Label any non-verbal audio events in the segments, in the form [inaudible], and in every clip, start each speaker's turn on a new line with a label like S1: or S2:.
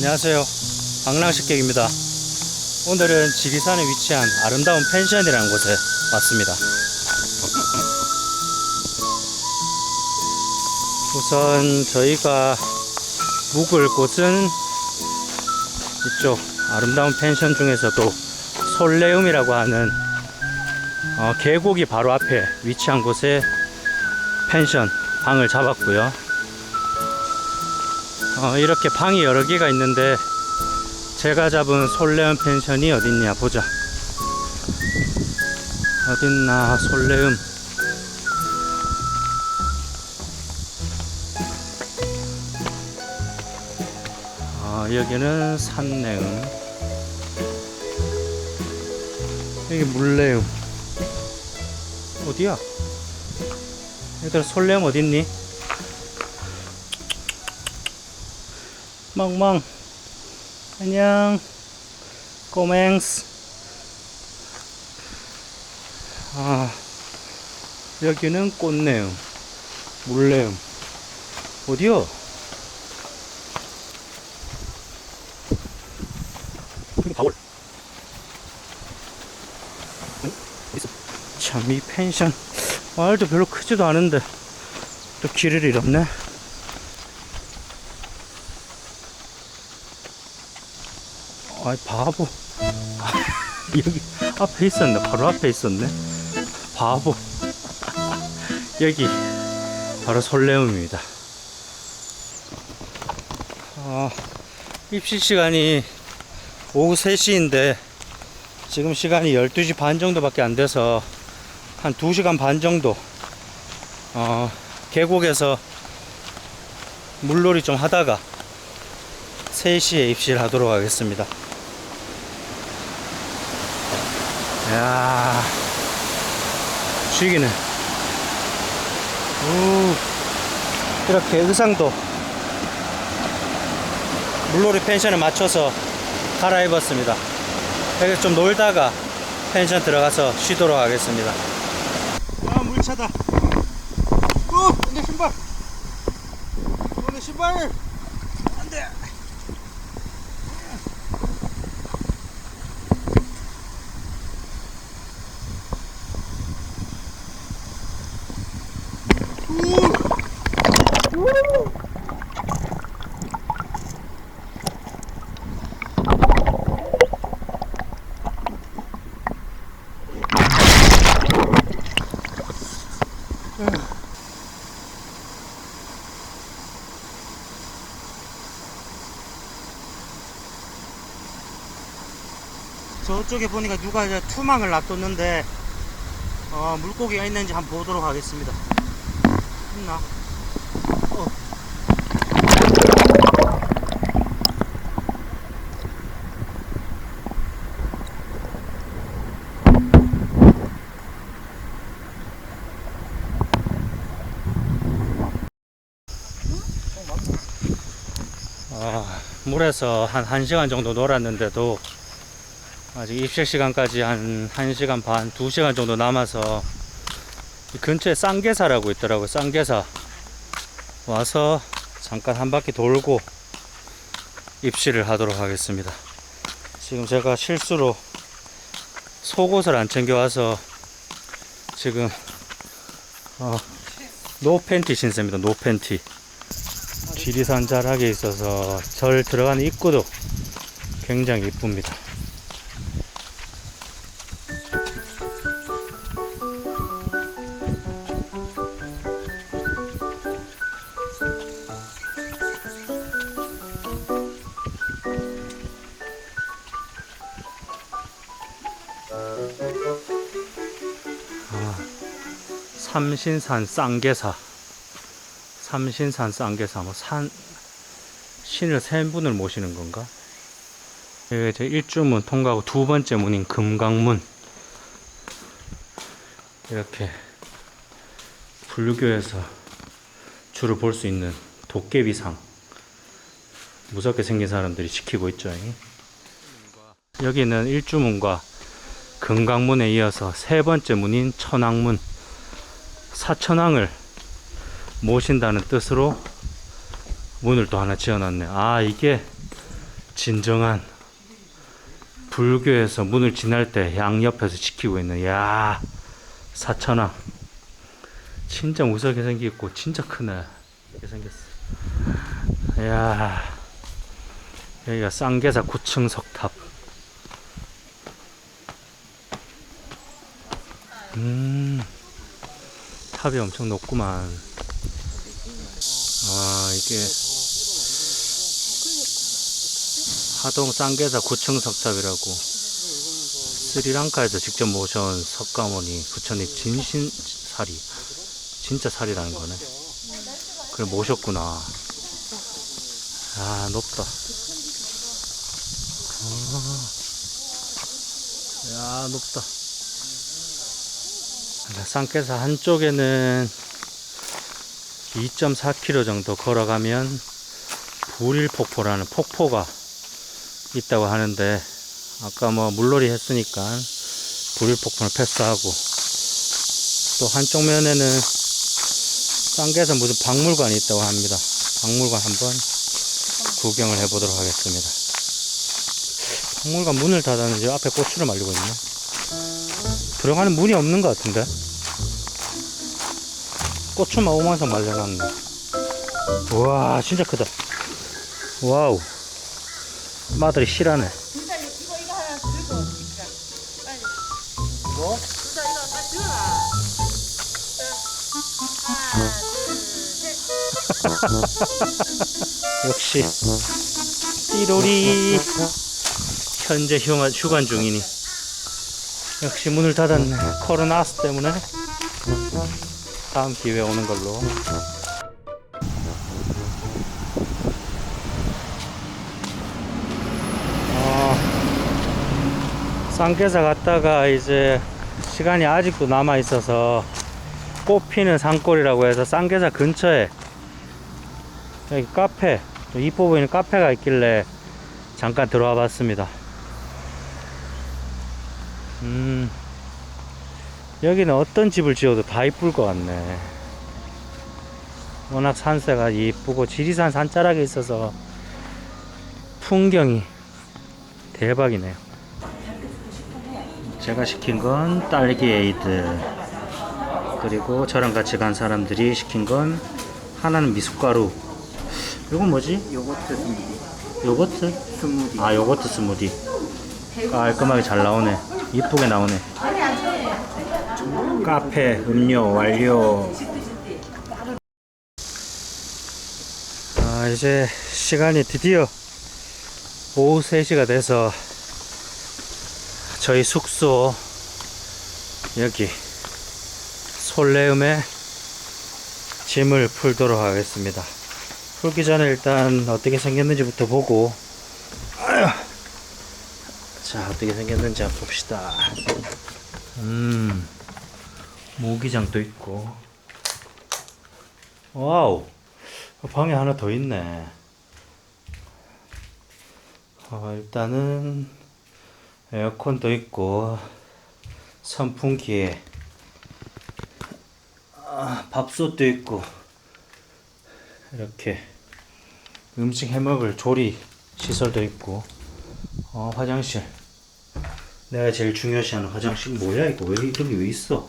S1: 안녕하세요. 방랑식객입니다. 오늘은 지리산에 위치한 아름다운 펜션이라는 곳에 왔습니다. 우선 저희가 묵을 곳은 이쪽 아름다운 펜션 중에서도 솔레움이라고 하는 어, 계곡이 바로 앞에 위치한 곳에 펜션 방을 잡았고요. 어, 이렇게 방이 여러 개가 있는데 제가 잡은 솔레움 펜션이 어딨냐 보자. 어딨나 솔레움. 어, 여기는 산내음. 여기 물레음. 어디야? 얘들아 솔레움 어딨니? 멍멍. 안녕. 꼬맹스. 아 여기는 꽃내음 물내음. 어디요? 여기 가볼 참이 펜션. 마을도 별로 크지도 않은데 또 길을 잃었네 아이 바보. [laughs] 여기 앞에 있었네. 바로 앞에 있었네. 바보. [laughs] 여기 바로 솔레움입니다. 아, 입시 시간이 오후 3시인데 지금 시간이 12시 반 정도밖에 안 돼서 한 2시간 반 정도 어, 계곡에서 물놀이 좀 하다가 3시에 입시를 하도록 하겠습니다. 야 죽이네. 우, 이렇게 의상도 물놀이 펜션에 맞춰서 갈아입었습니다. 여기 좀 놀다가 펜션 들어가서 쉬도록 하겠습니다. 아, 물차다. 저쪽에 보니까 누가 이제 투망을 놔뒀는데 어, 물고기가 있는지 한번 보도록 하겠습니다. 있나? 어. 아, 물에서 한 1시간 정도 놀았는데도 아직 입실 시간까지 한 1시간 반, 2시간 정도 남아서 이 근처에 쌍계사라고 있더라고요. 쌍계사. 와서 잠깐 한 바퀴 돌고 입실을 하도록 하겠습니다. 지금 제가 실수로 속옷을 안 챙겨와서 지금 어, 노 팬티 신습니다. 노 팬티. 지리산 자락에 있어서 절 들어가는 입구도 굉장히 이쁩니다. 삼신산 쌍계사 삼신산 쌍계사 뭐 산 신을 세 분을 모시는 건가? 여기 제 일주문 통과하고 두 번째 문인 금강문 이렇게 불교에서 주로 볼 수 있는 도깨비상 무섭게 생긴 사람들이 지키고 있죠. 여기는 일주문과 금강문에 이어서 세 번째 문인 천왕문. 사천왕을 모신다는 뜻으로 문을 또 하나 지어놨네. 아 이게 진정한 불교에서 문을 지날 때 양옆에서 지키고 있는 야 사천왕. 진짜 무섭게 생겼고 진짜 크네. 이렇게 생겼어. 야 여기가 쌍계사 9층 석탑 음. 탑이 엄청 높구만. 아 이게 하동 쌍계사 9층 석탑이라고 스리랑카에서 직접 모셔온 석가모니 부처님 진신 살이 진짜 살이라는 거네. 그걸 모셨구나. 아 높다. 아, 야 높다 쌍계사 한쪽에는 2.4km 정도 걸어가면 불일폭포라는 폭포가 있다고 하는데 아까 뭐 물놀이 했으니까 불일폭포를 패스하고 또 한쪽 면에는 쌍계에서 무슨 박물관이 있다고 합니다. 박물관 한번 구경을 해 보도록 하겠습니다. 박물관 문을 닫았는지 앞에 고추를 말리고 있네. 들어가는 문이 없는 것 같은데. 고추만 오만상 말려놨네. 우와, 진짜 크다. 와우. 마들이 실하네.
S2: 진짜 이거 이거 이거 하나 들고 진짜 빨리 뭐? 진짜 이거 딱 들어라 하나 둘셋
S1: 역시 띠로리 현재 휴가, 휴관 중이니 역시 문을 닫았네 코로나스 때문에 다음 기회에 오는 걸로. 어, 쌍계사 갔다가 이제 시간이 아직도 남아 있어서 꽃 피는 산골이라고 해서 쌍계사 근처에 여기 카페 좀 이뻐 보이는 카페가 있길래 잠깐 들어와 봤습니다. 음 여기는 어떤 집을 지어도 다 이쁠 것 같네. 워낙 산세가 이쁘고 지리산 산자락에 있어서 풍경이 대박이네요. 제가 시킨 건 딸기 에이드. 그리고 저랑 같이 간 사람들이 시킨 건 하나는 미숫가루. 이건 뭐지?
S3: 요거트 스무디.
S1: 요거트?
S3: 스무디.
S1: 아 요거트 스무디. 깔끔하게 잘 나오네. 이쁘게 나오네 카페 음료 완료 아 이제 시간이 드디어 오후 3시가 돼서 저희 숙소 여기 솔레움에 짐을 풀도록 하겠습니다 풀기 전에 일단 어떻게 생겼는지부터 보고. 자 어떻게 생겼는지 한번 봅시다 음 모기장도 있고. 와우 방에 하나 더 있네. 어, 일단은 에어컨도 있고 선풍기에. 아, 밥솥도 있고. 이렇게 음식 해먹을 조리 시설도 있고. 어 화장실 내가 제일 중요시하는 화장실 뭐야 이거? 왜게왜 있어?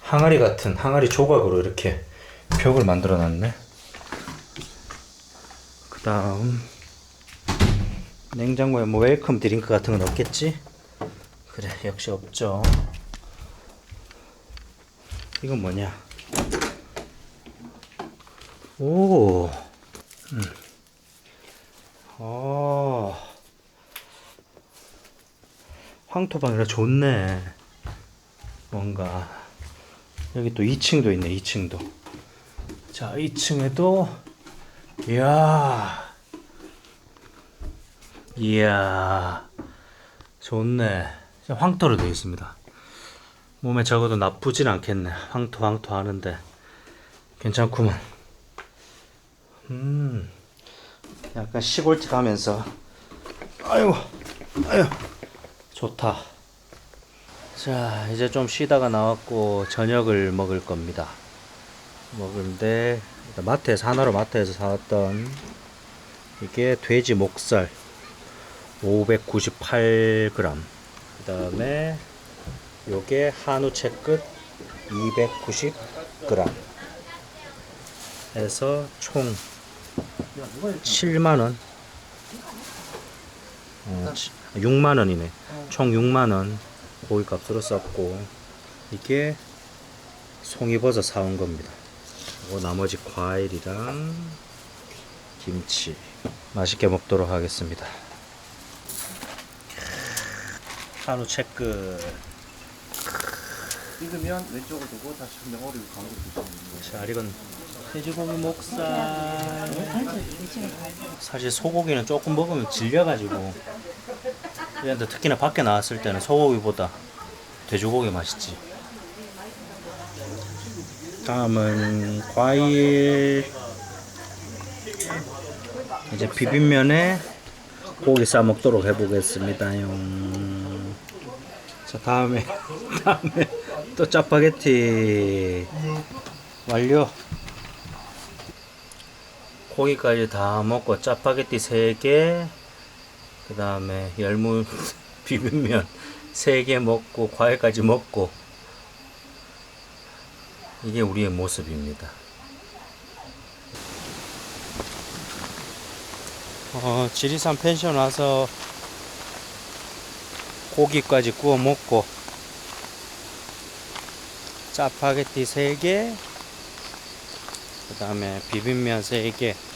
S1: 항아리 같은 항아리 조각으로 이렇게 벽을 만들어 놨네. 그 다음 냉장고에 뭐 웰컴 드링크 같은 건 없겠지? 그래 역시 없죠. 이건 뭐냐? 오! 음. 아, 황토방이라 좋네. 뭔가. 여기 또 2층도 있네, 2층도. 자, 2층에도, 이야. 이야. 좋네. 황토로 되어 있습니다. 몸에 적어도 나쁘진 않겠네. 황토, 황토 하는데. 괜찮구만. 음. 약간 시골집 가면서 아유 아유 좋다 자 이제 좀 쉬다가 나왔고 저녁을 먹을 겁니다 일단 마트에서 하나로 마트에서 사왔던 이게 돼지 목살 598g. 그 다음에 요게 한우 채끝 290g. 해서 총 7만원. 어, 6만 원이네. 총 6만 원 고기 값으로 썼고, 이게 송이버섯 사온 겁니다. 그리고 나머지 과일이랑 김치 맛있게 먹도록 하겠습니다. 한우 채끝.
S3: 익으면 왼쪽을 두고 다시 명어리를 가운데 두시면 됩니다.
S1: 자, 이건 돼지고기 목살. 사실 소고기는 조금 먹으면 질려가지고. 그런데 특히나 밖에 나왔을 때는 소고기보다 돼지고기 맛있지. 다음은 과일. 이제 비빔면에 고기 싸 먹도록 해보겠습니다요. 자, 다음에, [laughs] 다음에 또 짜파게티. 완료. 고기까지 다 먹고 짜파게티 3개, 그 다음에 열무 [laughs] 비빔면 3개 먹고 과일까지 먹고 이게 우리의 모습입니다. 어, 지리산 펜션 와서 고기까지 구워 먹고 짜파게티 3개 그 다음에 비빔면 3개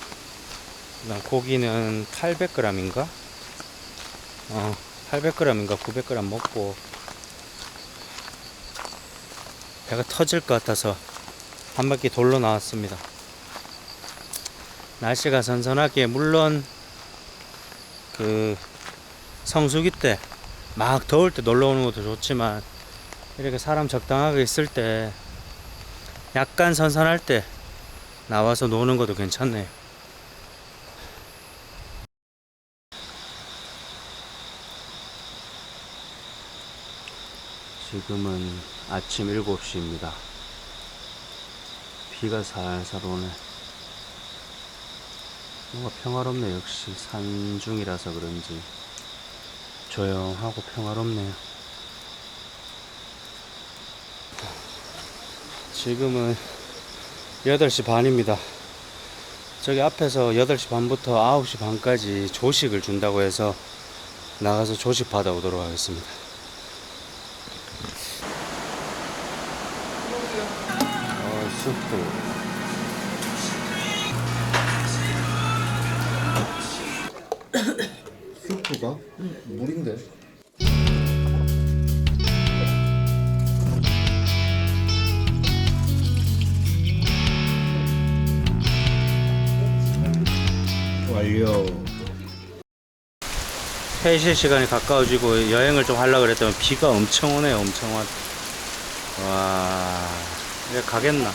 S1: 그 다음 고기는 800g인가? 어 800g인가 900g 먹고 배가 터질 것 같아서 한 바퀴 돌러 나왔습니다 날씨가 선선하게 물론 그 성수기 때 막 더울 때 놀러 오는 것도 좋지만 이렇게 사람 적당하게 있을 때 약간 선선할 때 나와서 노는 것도 괜찮네요. 지금은 아침 7시입니다. 비가 살살 오네. 뭔가 평화롭네, 역시. 산중이라서 그런지. 조용하고 평화롭네요. 지금은 8시 반입니다. 저기 앞에서 8시 반부터 9시 반까지 조식을 준다고 해서 나가서 조식 받아오도록 하겠습니다. 어, 수프.
S3: 스프가 물인데.
S1: 완료. 회실 시간이 가까워지고 여행을 좀 하려고 그랬더니 비가 엄청 오네요. 엄청 와. 와, 이제 가겠나?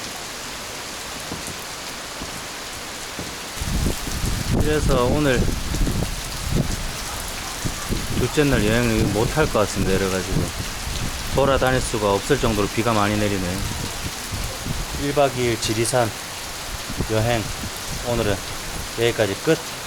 S1: 그래서 오늘 둘째 날 여행을 못할 것 같습니다. 이래가지고 돌아다닐 수가 없을 정도로 비가 많이 내리네. 1박 2일 지리산 여행 오늘은 여기까지 끝.